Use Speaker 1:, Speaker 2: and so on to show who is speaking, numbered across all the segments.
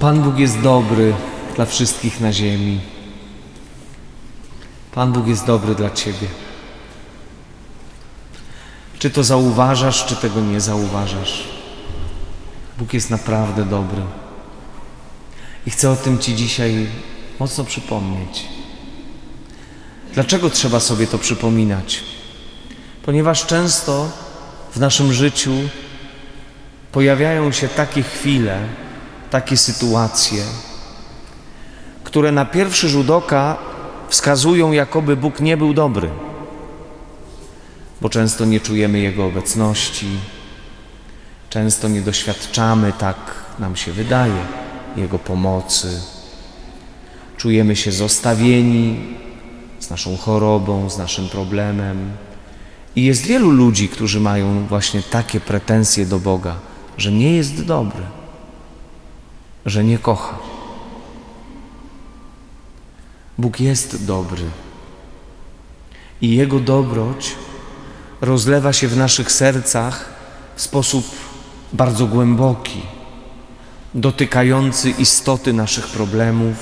Speaker 1: Pan Bóg jest dobry dla wszystkich na ziemi. Pan Bóg jest dobry dla Ciebie. Czy to zauważasz, czy tego nie zauważasz? Bóg jest naprawdę dobry. I chcę o tym Ci dzisiaj mocno przypomnieć. Dlaczego trzeba sobie to przypominać? Ponieważ często w naszym życiu pojawiają się takie chwile, takie sytuacje, które na pierwszy rzut oka wskazują, jakoby Bóg nie był dobry, bo często nie czujemy Jego obecności, często nie doświadczamy, tak nam się wydaje, Jego pomocy. Czujemy się zostawieni z naszą chorobą, z naszym problemem. I jest wielu ludzi, którzy mają właśnie takie pretensje do Boga, że nie jest dobry, że nie kocha. Bóg jest dobry i Jego dobroć rozlewa się w naszych sercach w sposób bardzo głęboki, dotykający istoty naszych problemów.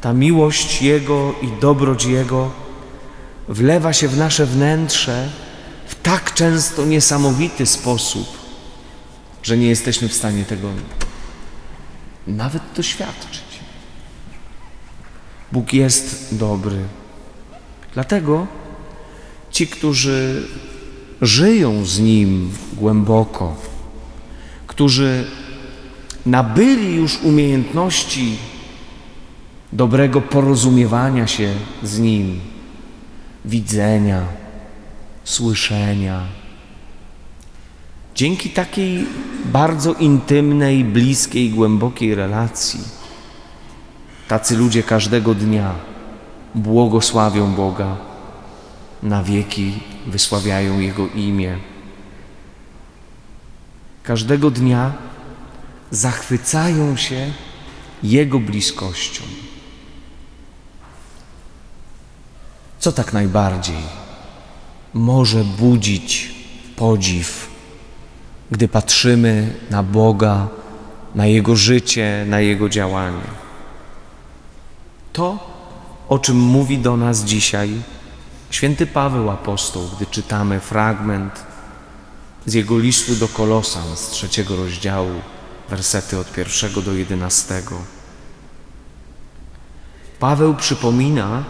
Speaker 1: Ta miłość Jego i dobroć Jego wlewa się w nasze wnętrze w tak często niesamowity sposób, że nie jesteśmy w stanie tego nawet doświadczyć. Bóg jest dobry. Dlatego ci, którzy żyją z Nim głęboko, którzy nabyli już umiejętności dobrego porozumiewania się z Nim, widzenia, słyszenia. Dzięki takiej bardzo intymnej, bliskiej, głębokiej relacji, tacy ludzie każdego dnia błogosławią Boga, na wieki wysławiają Jego imię. Każdego dnia zachwycają się Jego bliskością. Co tak najbardziej może budzić podziw, gdy patrzymy na Boga, na Jego życie, na Jego działanie? To, o czym mówi do nas dzisiaj święty Paweł Apostoł, gdy czytamy fragment z jego listu do Kolosan z trzeciego rozdziału, wersety od pierwszego do jedenastego. Paweł przypomina,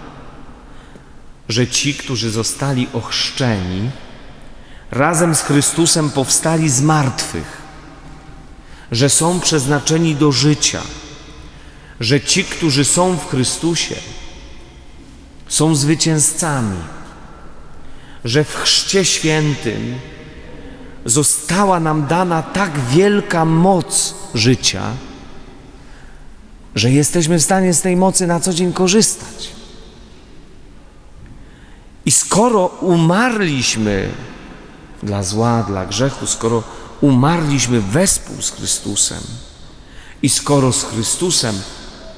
Speaker 1: że ci, którzy zostali ochrzczeni, razem z Chrystusem powstali z martwych, że są przeznaczeni do życia, że ci, którzy są w Chrystusie, są zwycięzcami, że w Chrzcie Świętym została nam dana tak wielka moc życia, że jesteśmy w stanie z tej mocy na co dzień korzystać. I skoro umarliśmy dla zła, dla grzechu, skoro umarliśmy wespół z Chrystusem i skoro z Chrystusem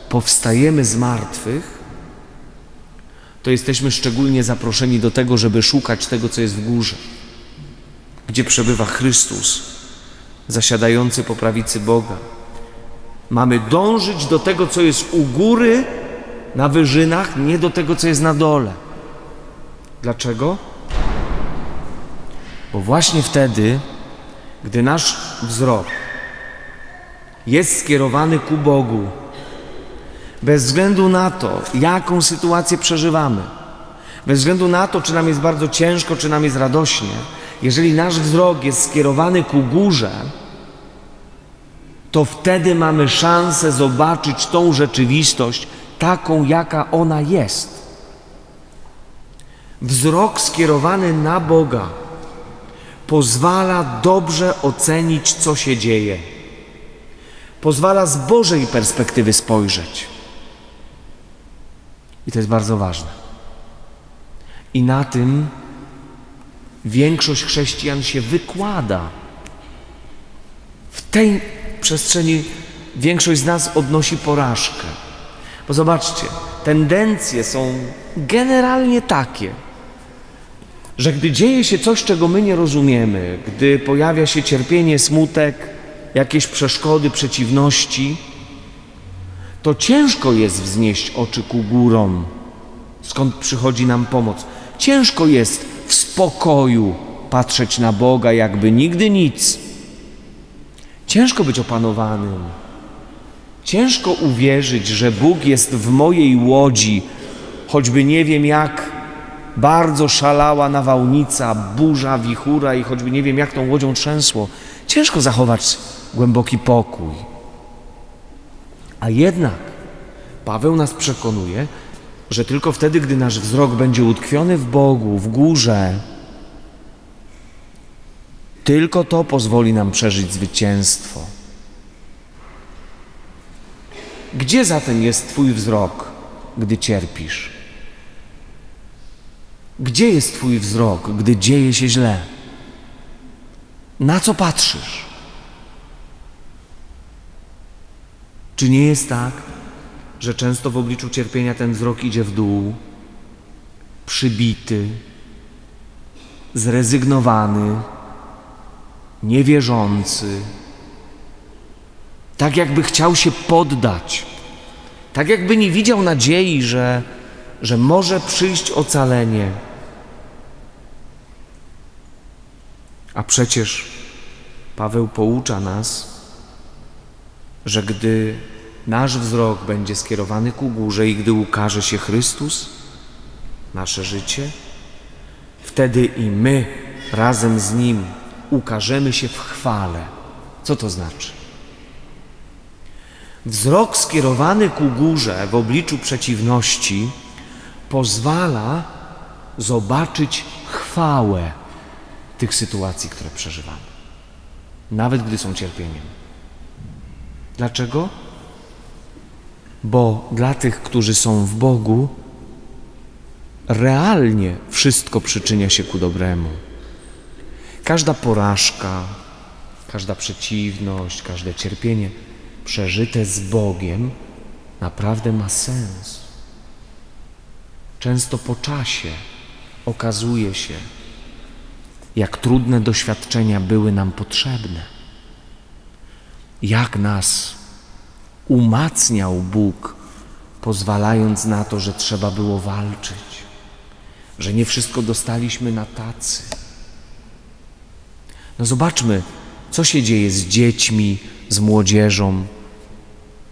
Speaker 1: powstajemy z martwych, to jesteśmy szczególnie zaproszeni do tego, żeby szukać tego, co jest w górze, gdzie przebywa Chrystus, zasiadający po prawicy Boga. Mamy dążyć do tego, co jest u góry, na wyżynach, nie do tego, co jest na dole. Dlaczego? Bo właśnie wtedy, gdy nasz wzrok jest skierowany ku Bogu, bez względu na to, jaką sytuację przeżywamy, bez względu na to, czy nam jest bardzo ciężko, czy nam jest radośnie, jeżeli nasz wzrok jest skierowany ku górze, to wtedy mamy szansę zobaczyć tą rzeczywistość taką, jaka ona jest. Wzrok skierowany na Boga pozwala dobrze ocenić, co się dzieje. Pozwala z Bożej perspektywy spojrzeć. I to jest bardzo ważne. I na tym większość chrześcijan się wykłada. W tej przestrzeni większość z nas odnosi porażkę. Bo zobaczcie, tendencje są generalnie takie, że gdy dzieje się coś, czego my nie rozumiemy, gdy pojawia się cierpienie, smutek, jakieś przeszkody, przeciwności, to ciężko jest wznieść oczy ku górom, skąd przychodzi nam pomoc. Ciężko jest w spokoju patrzeć na Boga, jakby nigdy nic. Ciężko być opanowanym. Ciężko uwierzyć, że Bóg jest w mojej łodzi, choćby nie wiem jak bardzo szalała nawałnica, burza, wichura i choćby nie wiem jak tą łodzią trzęsło. Ciężko zachować głęboki pokój. A jednak Paweł nas przekonuje, że tylko wtedy, gdy nasz wzrok będzie utkwiony w Bogu, w górze, tylko to pozwoli nam przeżyć zwycięstwo. Gdzie zatem jest Twój wzrok, gdy cierpisz? Gdzie jest Twój wzrok, gdy dzieje się źle? Na co patrzysz? Czy nie jest tak, że często w obliczu cierpienia ten wzrok idzie w dół, przybity, zrezygnowany, niewierzący, tak jakby chciał się poddać, tak jakby nie widział nadziei, że, że może przyjść ocalenie. A przecież Paweł poucza nas, że gdy nasz wzrok będzie skierowany ku górze i gdy ukaże się Chrystus, nasze życie, wtedy i my razem z Nim ukażemy się w chwale. Co to znaczy? Wzrok skierowany ku górze w obliczu przeciwności pozwala zobaczyć chwałę tych sytuacji, które przeżywamy, nawet gdy są cierpieniem. Dlaczego? Bo dla tych, którzy są w Bogu, realnie wszystko przyczynia się ku dobremu. Każda porażka, każda przeciwność, każde cierpienie przeżyte z Bogiem naprawdę ma sens. Często po czasie okazuje się, jak trudne doświadczenia były nam potrzebne, jak nas umacniał Bóg, pozwalając na to, że trzeba było walczyć, że nie wszystko dostaliśmy na tacy. No zobaczmy, co się dzieje z dziećmi, z młodzieżą,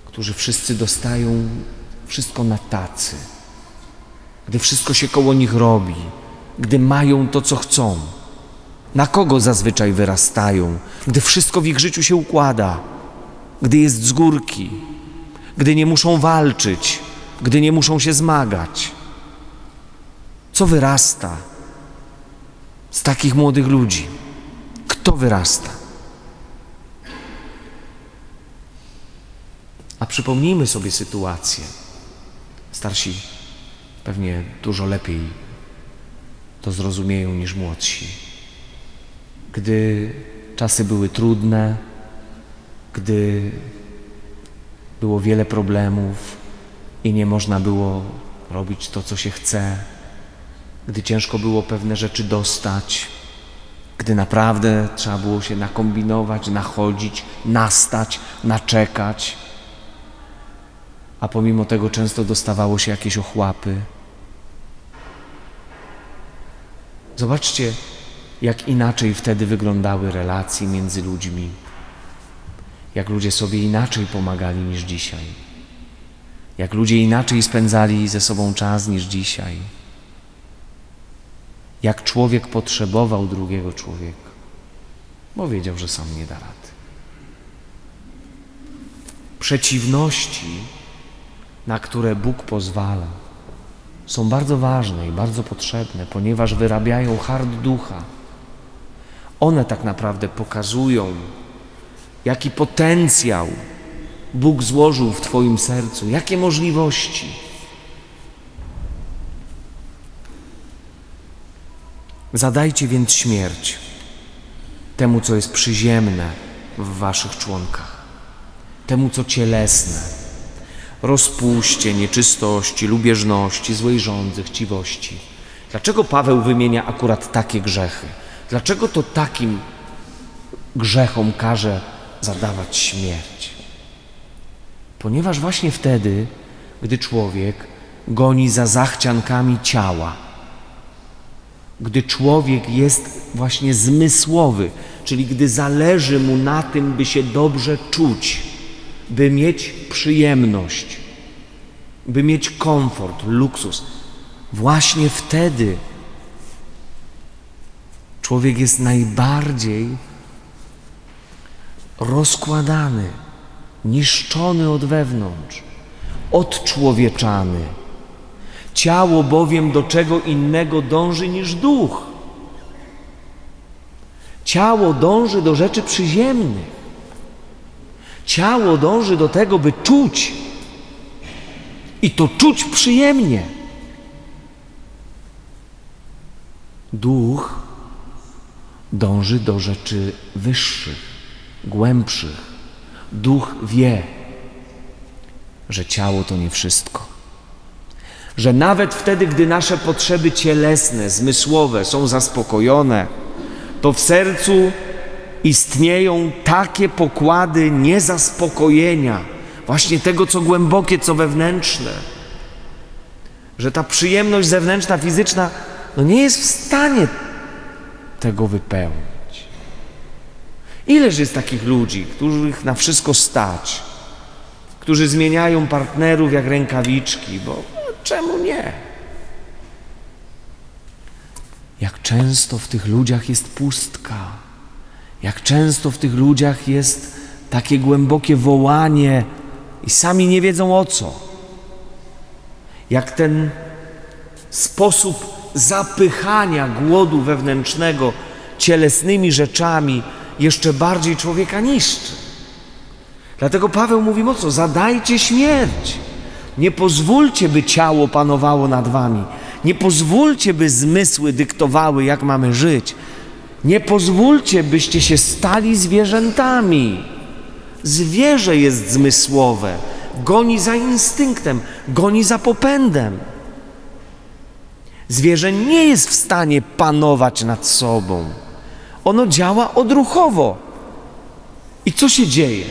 Speaker 1: którzy wszyscy dostają wszystko na tacy, gdy wszystko się koło nich robi, gdy mają to, co chcą. Na kogo zazwyczaj wyrastają, gdy wszystko w ich życiu się układa, gdy jest z górki, gdy nie muszą walczyć, gdy nie muszą się zmagać. Co wyrasta z takich młodych ludzi? Kto wyrasta? A przypomnijmy sobie sytuację. Starsi pewnie dużo lepiej to zrozumieją niż młodsi. Gdy czasy były trudne, gdy było wiele problemów i nie można było robić to, co się chce, gdy ciężko było pewne rzeczy dostać, gdy naprawdę trzeba było się nakombinować, nachodzić, nastać, naczekać, a pomimo tego często dostawało się jakieś ochłapy. Zobaczcie, jak inaczej wtedy wyglądały relacje między ludźmi, jak ludzie sobie inaczej pomagali niż dzisiaj, jak ludzie inaczej spędzali ze sobą czas niż dzisiaj, jak człowiek potrzebował drugiego człowieka, bo wiedział, że sam nie da rady. Przeciwności, na które Bóg pozwala, są bardzo ważne i bardzo potrzebne, ponieważ wyrabiają hart ducha. One tak naprawdę pokazują, jaki potencjał Bóg złożył w Twoim sercu, jakie możliwości. Zadajcie więc śmierć temu, co jest przyziemne w Waszych członkach, temu, co cielesne, rozpuście, nieczystości, lubieżności, złej żądzy, chciwości. Dlaczego Paweł wymienia akurat takie grzechy? Dlaczego to takim grzechom każe zadawać śmierć? Ponieważ właśnie wtedy, gdy człowiek goni za zachciankami ciała, gdy człowiek jest właśnie zmysłowy, czyli gdy zależy mu na tym, by się dobrze czuć, by mieć przyjemność, by mieć komfort, luksus, właśnie wtedy człowiek jest najbardziej rozkładany, niszczony od wewnątrz, odczłowieczany. Ciało bowiem do czego innego dąży niż duch. Ciało dąży do rzeczy przyziemnych. Ciało dąży do tego, by czuć. I to czuć przyjemnie. Duch dąży do rzeczy wyższych, głębszych. Duch wie, że ciało to nie wszystko. Że nawet wtedy, gdy nasze potrzeby cielesne, zmysłowe są zaspokojone, to w sercu istnieją takie pokłady niezaspokojenia, właśnie tego, co głębokie, co wewnętrzne, że ta przyjemność zewnętrzna, fizyczna, no nie jest w stanie tego wypełnić. Ileż jest takich ludzi, których na wszystko stać, którzy zmieniają partnerów jak rękawiczki, bo no, czemu nie? Jak często w tych ludziach jest pustka, jak często w tych ludziach jest takie głębokie wołanie i sami nie wiedzą o co. Jak ten sposób zapychania głodu wewnętrznego cielesnymi rzeczami jeszcze bardziej człowieka niszczy. Dlatego Paweł mówi mocno: zadajcie śmierć. Nie pozwólcie, by ciało panowało nad wami. Nie pozwólcie, by zmysły dyktowały, jak mamy żyć. Nie pozwólcie, byście się stali zwierzętami. Zwierzę jest zmysłowe, goni za instynktem, goni za popędem. Zwierzę nie jest w stanie panować nad sobą. Ono działa odruchowo. I co się dzieje,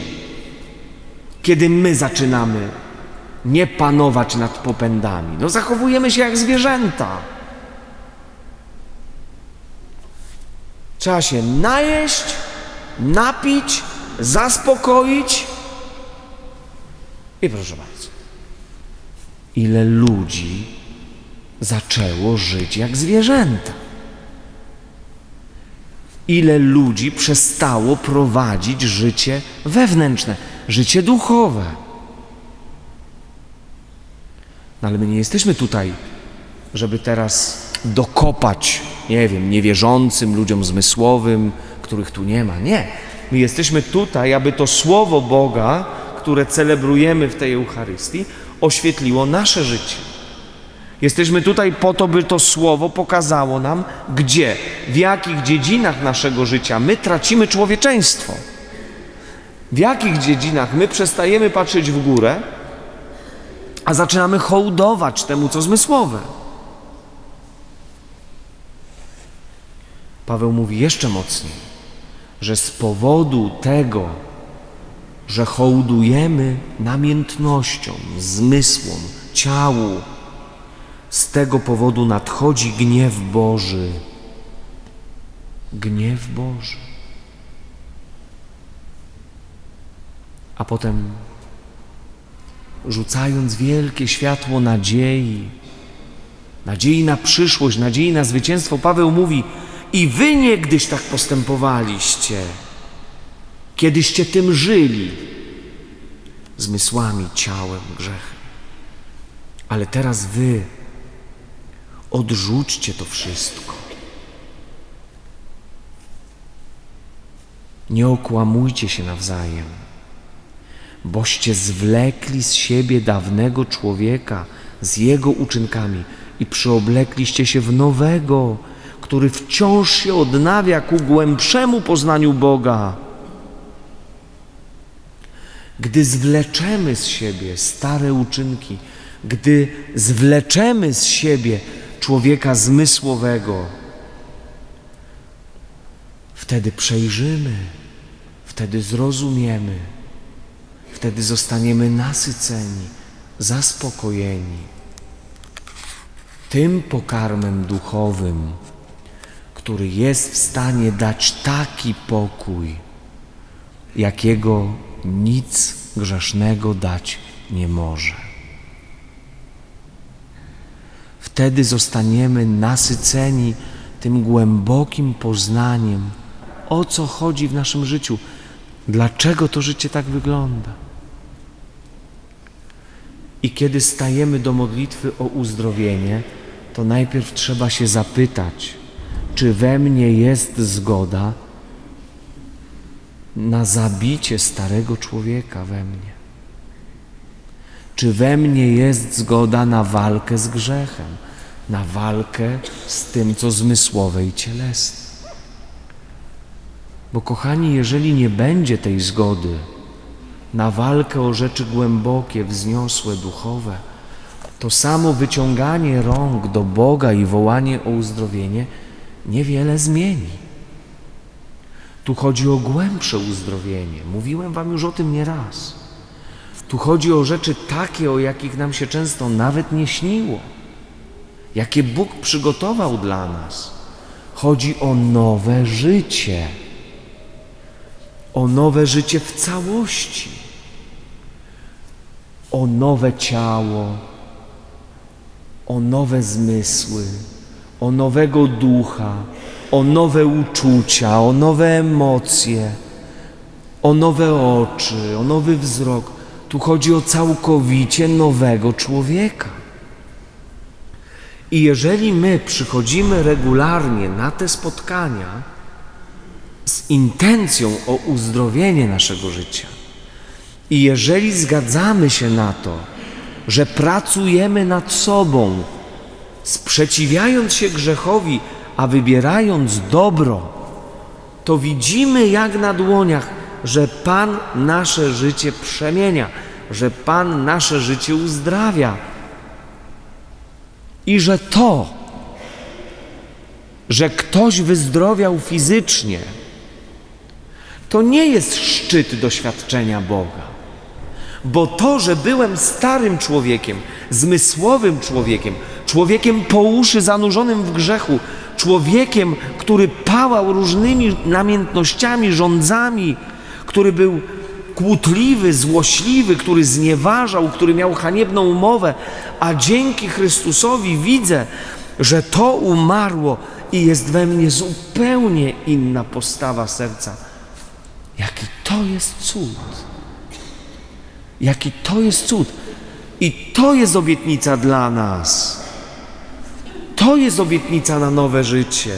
Speaker 1: kiedy my zaczynamy nie panować nad popędami? No, zachowujemy się jak zwierzęta. Trzeba się najeść, napić, zaspokoić. I proszę bardzo, ile ludzi zaczęło żyć jak zwierzęta. Ile ludzi przestało prowadzić życie wewnętrzne, życie duchowe. No ale my nie jesteśmy tutaj, żeby teraz dokopać, nie wiem, niewierzącym, ludziom zmysłowym, których tu nie ma. Nie. My jesteśmy tutaj, aby to Słowo Boga, które celebrujemy w tej Eucharystii, oświetliło nasze życie. Jesteśmy tutaj po to, by to Słowo pokazało nam, gdzie, w jakich dziedzinach naszego życia my tracimy człowieczeństwo. W jakich dziedzinach my przestajemy patrzeć w górę, a zaczynamy hołdować temu, co zmysłowe. Paweł mówi jeszcze mocniej, że z powodu tego, że hołdujemy namiętnościom, zmysłom, ciału, z tego powodu nadchodzi gniew Boży. Gniew Boży. A potem, rzucając wielkie światło nadziei, nadziei na przyszłość, nadziei na zwycięstwo, Paweł mówi: I wy niegdyś tak postępowaliście, kiedyście tym żyli, zmysłami, ciałem, grzechem. Ale teraz wy Odrzućcie to wszystko. Nie okłamujcie się nawzajem, boście zwlekli z siebie dawnego człowieka z jego uczynkami i przyoblekliście się w nowego, który wciąż się odnawia ku głębszemu poznaniu Boga. Gdy zwleczemy z siebie stare uczynki, gdy zwleczemy z siebie człowieka zmysłowego, wtedy przejrzymy, wtedy zrozumiemy, wtedy zostaniemy nasyceni, zaspokojeni tym pokarmem duchowym, który jest w stanie dać taki pokój, jakiego nic grzesznego dać nie może. Wtedy zostaniemy nasyceni tym głębokim poznaniem, o co chodzi w naszym życiu, dlaczego to życie tak wygląda. I kiedy stajemy do modlitwy o uzdrowienie, to najpierw trzeba się zapytać, czy we mnie jest zgoda na zabicie starego człowieka we mnie? Czy we mnie jest zgoda na walkę z grzechem, na walkę z tym, co zmysłowe i cielesne? Bo kochani, jeżeli nie będzie tej zgody na walkę o rzeczy głębokie, wzniosłe, duchowe, to samo wyciąganie rąk do Boga i wołanie o uzdrowienie niewiele zmieni. Tu chodzi o głębsze uzdrowienie. Mówiłem Wam już o tym nieraz. Tu chodzi o rzeczy takie, o jakich nam się często nawet nie śniło, jakie Bóg przygotował dla nas. Chodzi o nowe życie, o nowe życie w całości, o nowe ciało, o nowe zmysły, o nowego ducha, o nowe uczucia, o nowe emocje, o nowe oczy, o nowy wzrok. Tu chodzi o całkowicie nowego człowieka. I jeżeli my przychodzimy regularnie na te spotkania z intencją o uzdrowienie naszego życia, i jeżeli zgadzamy się na to, że pracujemy nad sobą, sprzeciwiając się grzechowi, a wybierając dobro, to widzimy jak na dłoniach, że Pan nasze życie przemienia, że Pan nasze życie uzdrawia. I że to, że ktoś wyzdrowiał fizycznie, to nie jest szczyt doświadczenia Boga. Bo to, że byłem starym człowiekiem, zmysłowym człowiekiem, człowiekiem po uszy zanurzonym w grzechu, człowiekiem, który pałał różnymi namiętnościami, rządzami, który był kłótliwy, złośliwy, który znieważał, który miał haniebną umowę, a dzięki Chrystusowi widzę, że to umarło i jest we mnie zupełnie inna postawa serca. Jaki to jest cud! Jaki to jest cud! I to jest obietnica dla nas. To jest obietnica na nowe życie.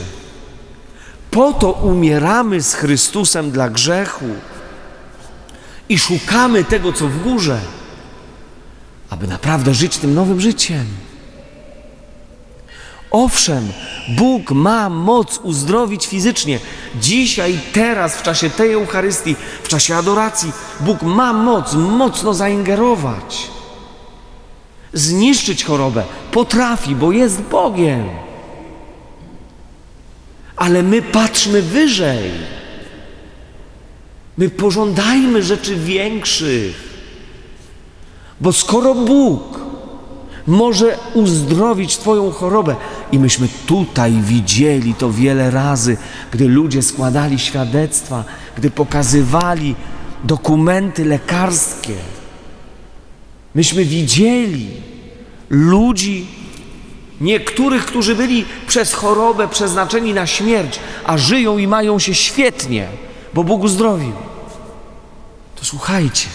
Speaker 1: Po to umieramy z Chrystusem dla grzechu i szukamy tego, co w górze, aby naprawdę żyć tym nowym życiem. Owszem, Bóg ma moc uzdrowić fizycznie. Dzisiaj, teraz, w czasie tej Eucharystii, w czasie adoracji, Bóg ma moc mocno zaingerować, zniszczyć chorobę. Potrafi, bo jest Bogiem. Ale my patrzmy wyżej. My pożądajmy rzeczy większych. Bo skoro Bóg może uzdrowić Twoją chorobę, i myśmy tutaj widzieli to wiele razy, gdy ludzie składali świadectwa, gdy pokazywali dokumenty lekarskie, myśmy widzieli ludzi, niektórych, którzy byli przez chorobę przeznaczeni na śmierć, a żyją i mają się świetnie, bo Bóg uzdrowił. To słuchajcie,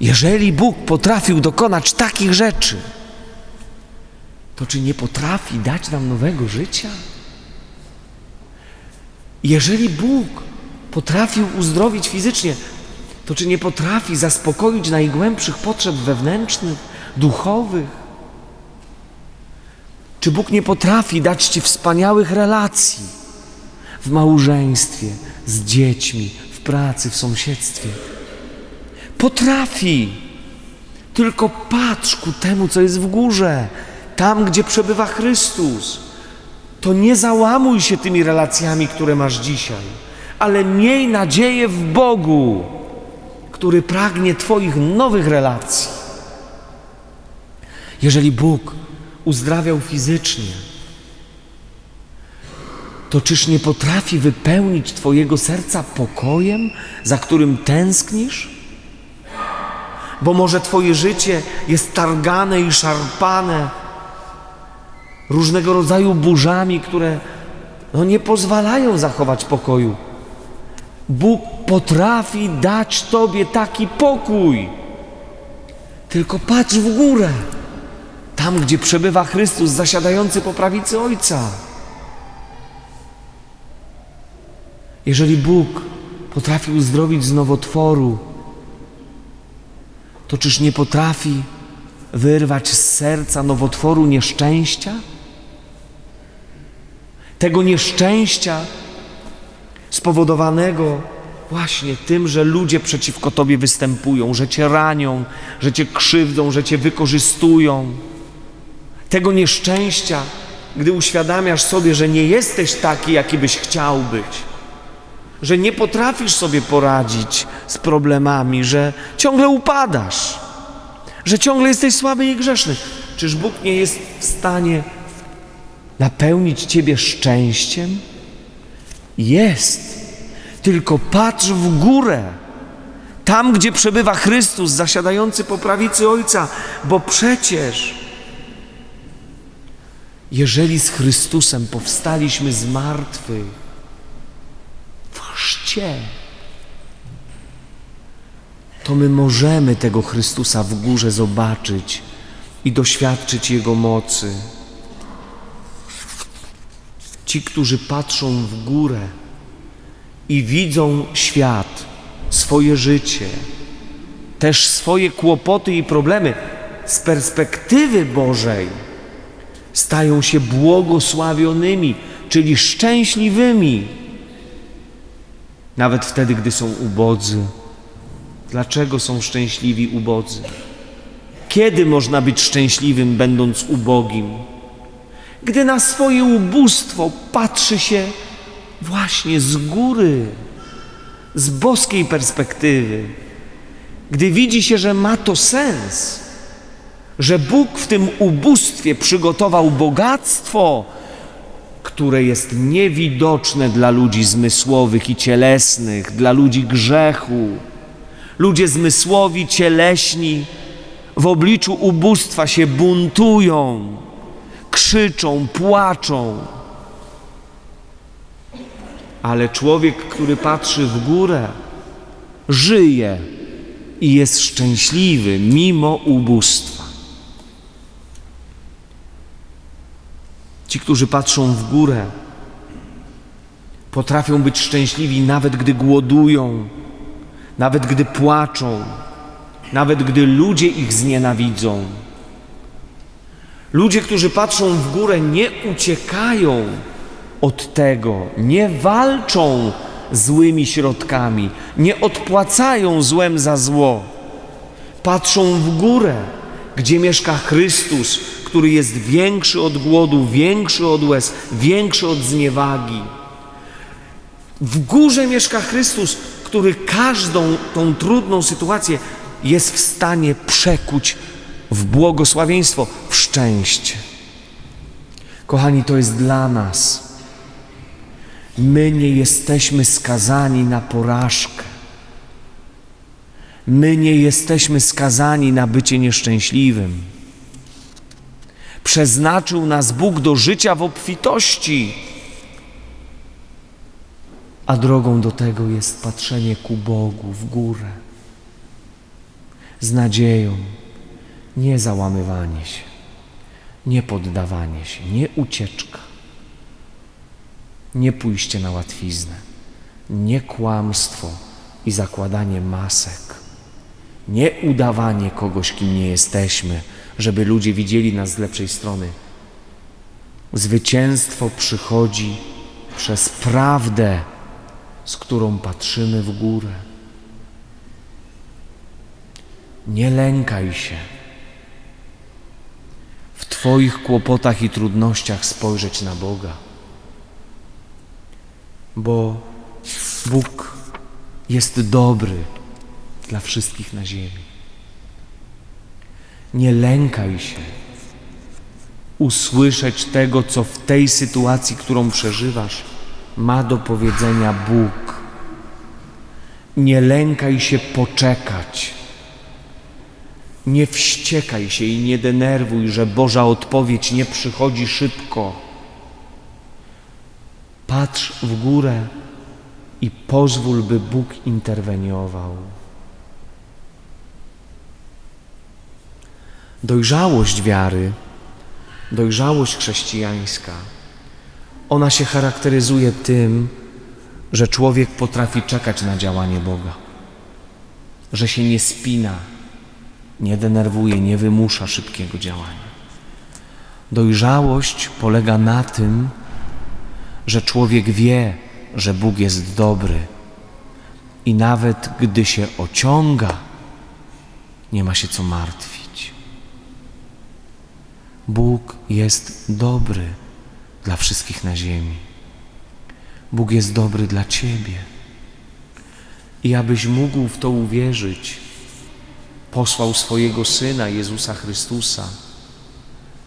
Speaker 1: jeżeli Bóg potrafił dokonać takich rzeczy, to czy nie potrafi dać nam nowego życia? Jeżeli Bóg potrafił uzdrowić fizycznie, to czy nie potrafi zaspokoić najgłębszych potrzeb wewnętrznych, duchowych? Czy Bóg nie potrafi dać Ci wspaniałych relacji w małżeństwie, z dziećmi, w pracy, w sąsiedztwie? Potrafi. Tylko patrz ku temu, co jest w górze, tam, gdzie przebywa Chrystus. To nie załamuj się tymi relacjami, które masz dzisiaj, ale miej nadzieję w Bogu, który pragnie Twoich nowych relacji. Jeżeli Bóg uzdrawiał fizycznie, to czyż nie potrafi wypełnić Twojego serca pokojem, za którym tęsknisz? Bo może Twoje życie jest targane i szarpane różnego rodzaju burzami, które no, nie pozwalają zachować pokoju. Bóg potrafi dać Tobie taki pokój. Tylko patrz w górę, tam gdzie przebywa Chrystus zasiadający po prawicy Ojca. Jeżeli Bóg potrafi uzdrowić z nowotworu, to czyż nie potrafi wyrwać z serca nowotworu nieszczęścia? Tego nieszczęścia spowodowanego właśnie tym, że ludzie przeciwko Tobie występują, że Cię ranią, że Cię krzywdzą, że Cię wykorzystują. Tego nieszczęścia, gdy uświadamiasz sobie, że nie jesteś taki, jaki byś chciał być że nie potrafisz sobie poradzić z problemami, że ciągle upadasz, że ciągle jesteś słaby i grzeszny. Czyż Bóg nie jest w stanie napełnić Ciebie szczęściem? Jest. Tylko patrz w górę, tam gdzie przebywa Chrystus zasiadający po prawicy Ojca, bo przecież jeżeli z Chrystusem powstaliśmy z martwych, chrzcie, to my możemy tego Chrystusa w górze zobaczyć i doświadczyć Jego mocy. Ci, którzy patrzą w górę i widzą świat, swoje życie, też swoje kłopoty i problemy z perspektywy Bożej, stają się błogosławionymi, czyli szczęśliwymi nawet wtedy, gdy są ubodzy. Dlaczego są szczęśliwi ubodzy? Kiedy można być szczęśliwym, będąc ubogim? Gdy na swoje ubóstwo patrzy się właśnie z góry, z boskiej perspektywy, gdy widzi się, że ma to sens, że Bóg w tym ubóstwie przygotował bogactwo, które jest niewidoczne dla ludzi zmysłowych i cielesnych, dla ludzi grzechu. Ludzie zmysłowi, cieleśni w obliczu ubóstwa się buntują, krzyczą, płaczą. Ale człowiek, który patrzy w górę, żyje i jest szczęśliwy mimo ubóstwa. Ci, którzy patrzą w górę, potrafią być szczęśliwi nawet gdy głodują, nawet gdy płaczą, nawet gdy ludzie ich znienawidzą. Ludzie, którzy patrzą w górę, nie uciekają od tego, nie walczą złymi środkami, nie odpłacają złem za zło. Patrzą w górę, gdzie mieszka Chrystus, który jest większy od głodu, większy od łez, większy od zniewagi. W górze mieszka Chrystus, który każdą tą trudną sytuację jest w stanie przekuć w błogosławieństwo, w szczęście. Kochani, to jest dla nas. My nie jesteśmy skazani na porażkę. My nie jesteśmy skazani na bycie nieszczęśliwym. Przeznaczył nas Bóg do życia w obfitości. A drogą do tego jest patrzenie ku Bogu w górę. Z nadzieją, nie załamywanie się, nie poddawanie się, nie ucieczka, nie pójście na łatwiznę, nie kłamstwo i zakładanie masek, nie udawanie kogoś, kim nie jesteśmy żeby ludzie widzieli nas z lepszej strony. Zwycięstwo przychodzi przez prawdę, z którą patrzymy w górę. Nie lękaj się w Twoich kłopotach i trudnościach spojrzeć na Boga, bo Bóg jest dobry dla wszystkich na ziemi. Nie lękaj się usłyszeć tego, co w tej sytuacji, którą przeżywasz, ma do powiedzenia Bóg. Nie lękaj się poczekać. Nie wściekaj się i nie denerwuj, że Boża odpowiedź nie przychodzi szybko. Patrz w górę i pozwól, by Bóg interweniował. Dojrzałość wiary, dojrzałość chrześcijańska, ona się charakteryzuje tym, że człowiek potrafi czekać na działanie Boga, że się nie spina, nie denerwuje, nie wymusza szybkiego działania. Dojrzałość polega na tym, że człowiek wie, że Bóg jest dobry i nawet gdy się ociąga, nie ma się co martwić. Bóg jest dobry dla wszystkich na ziemi. Bóg jest dobry dla Ciebie. I abyś mógł w to uwierzyć, posłał swojego Syna Jezusa Chrystusa,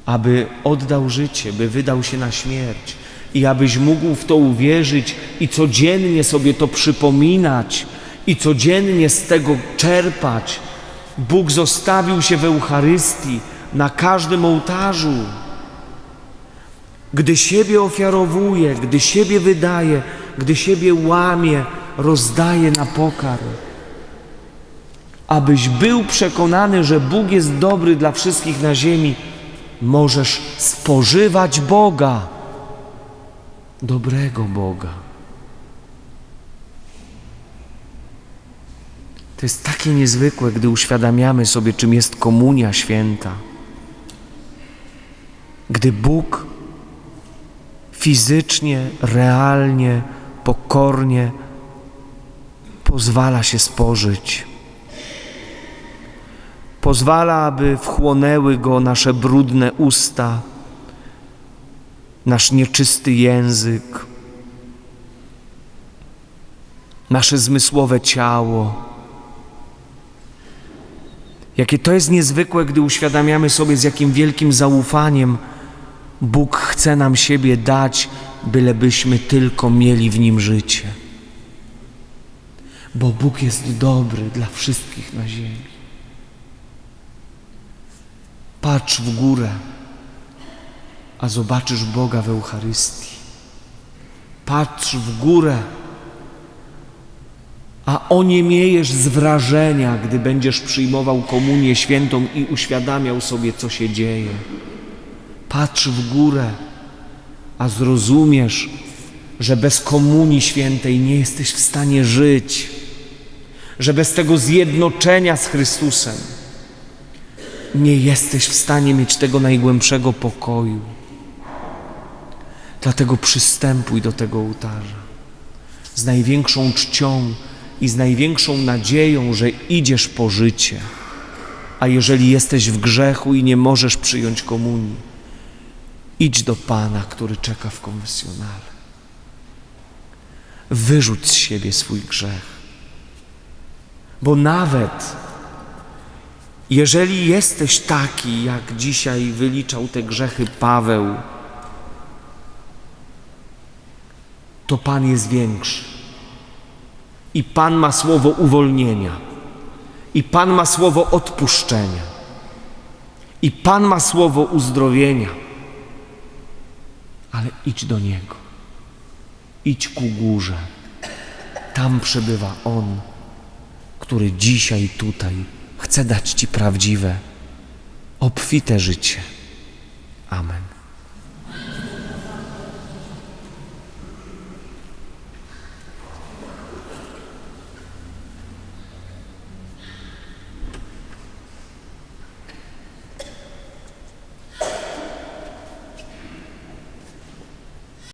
Speaker 1: aby oddał życie, by wydał się na śmierć, i abyś mógł w to uwierzyć i codziennie sobie to przypominać i codziennie z tego czerpać. Bóg zostawił się w Eucharystii na każdym ołtarzu. Gdy siebie ofiarowuje, gdy siebie wydaje, gdy siebie łamie, rozdaje na pokarm. Abyś był przekonany, że Bóg jest dobry dla wszystkich na ziemi, możesz spożywać Boga dobrego Boga. To jest takie niezwykłe, gdy uświadamiamy sobie, czym jest komunia święta. Gdy Bóg fizycznie, realnie, pokornie pozwala się spożyć. Pozwala, aby wchłonęły go nasze brudne usta nasz nieczysty język, nasze zmysłowe ciało. Jakie to jest niezwykłe, gdy uświadamiamy sobie, z jakim wielkim zaufaniem Bóg chce nam siebie dać, bylebyśmy tylko mieli w nim życie. Bo Bóg jest dobry dla wszystkich na ziemi. Patrz w górę a zobaczysz Boga w Eucharystii. Patrz w górę, a oniemiejesz z wrażenia, gdy będziesz przyjmował komunię świętą i uświadamiał sobie, co się dzieje. Patrz w górę, a zrozumiesz, że bez komunii świętej nie jesteś w stanie żyć, że bez tego zjednoczenia z Chrystusem nie jesteś w stanie mieć tego najgłębszego pokoju. Dlatego przystępuj do tego ołtarza z największą czcią i z największą nadzieją, że idziesz po życie. A jeżeli jesteś w grzechu i nie możesz przyjąć komunii, idź do Pana, który czeka w konfesjonale. Wyrzuć z siebie swój grzech. Bo nawet jeżeli jesteś taki, jak dzisiaj wyliczał te grzechy Paweł, to Pan jest większy. I Pan ma słowo uwolnienia. I Pan ma słowo odpuszczenia. I Pan ma słowo uzdrowienia. Ale idź do Niego. Idź ku górze. Tam przebywa On, który dzisiaj tutaj chce dać Ci prawdziwe, obfite życie. Amen.